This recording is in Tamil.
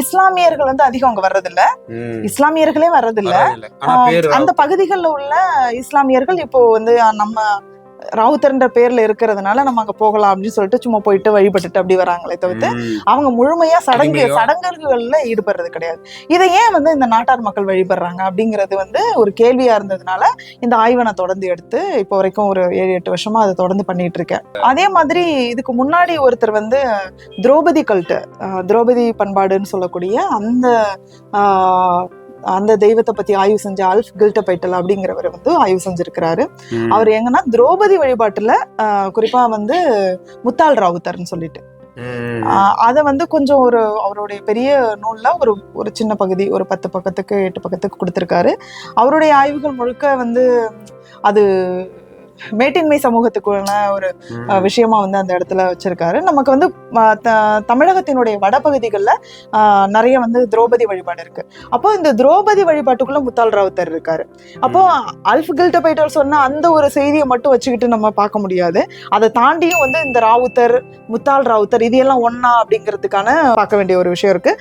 இஸ்லாமியர்கள் வந்து அதிகம் அங்க வர்றதில்ல. இஸ்லாமியர்களே வர்றதில்ல. அந்த பகுதிகளில் உள்ள இஸ்லாமியர்கள் இப்போ வந்து நம்ம ராவுத்தர்ன்ற பேர்ல இருக்கிறதுனால நம்ம அங்க போகலாம் அப்படின்னு சொல்லிட்டு சும்மா போயிட்டு வழிபட்டுட்டு அப்படி வராங்களே தவிர்த்து. அவங்க முழுமையா சடங்கு? சடங்குகள்ல ஈடுபடுறது கிடையாது இதை ஏன் வந்து இந்த நாட்டார் மக்கள் வழிபடுறாங்க அப்படிங்கிறது வந்து ஒரு கேள்வியா இருந்ததுனால இந்த ஆய்வை நான் தொடர்ந்து எடுத்து இப்போ வரைக்கும் ஒரு ஏழு எட்டு வருஷமா அதை தொடர்ந்து பண்ணிட்டு இருக்கேன் அதே மாதிரி இதுக்கு முன்னாடி ஒருத்தர் வந்து திரௌபதி கல்ட்டு திரௌபதி பண்பாடுன்னு சொல்லக்கூடிய அந்த அந்த தெய்வத்தை பத்தி ஆய்வு செஞ்ச அல்ஃப் கில்ட பைட்டல் அப்படிங்கிறவர் வந்து ஆய்வு செஞ்சிருக்கிறாரு. அவர் எங்கன்னா திரௌபதி வழிபாட்டுல குறிப்பா வந்து முத்தாள் ராவுத்தர்னு சொல்லிட்டு. அதை வந்து கொஞ்சம் ஒரு அவருடைய பெரிய நூல்ல ஒரு ஒரு சின்ன பகுதி ஒரு பத்து பக்கத்துக்கு எட்டு பக்கத்துக்கு கொடுத்திருக்காரு அவருடைய ஆய்வுகள் முழுக்க வந்து அது மேட்டின்மை சமூகத்துக்குள்ள ஒரு விஷயமா வந்து அந்த இடத்துல வச்சிருக்காரு. நமக்கு வந்து தமிழகத்தினுடைய வடபகுதிகளில் நிறைய வந்து திரௌபதி வழிபாடு இருக்கு. அப்போ இந்த திரௌபதி வழிபாட்டுக்குள்ள முத்தால் ராவுத்தர் இருக்காரு. அப்போ அல்ஃப் கில்ட பைட்டர் சொன்ன அந்த ஒரு செய்தியை மட்டும் வச்சுக்கிட்டு நம்ம பார்க்க முடியாது. அதை தாண்டியும் வந்து இந்த ராவுத்தர் முத்தால் ராவுத்தர் இது எல்லாம் ஒண்ணா அப்படிங்கிறதுக்கான பார்க்க வேண்டிய ஒரு விஷயம் இருக்கு.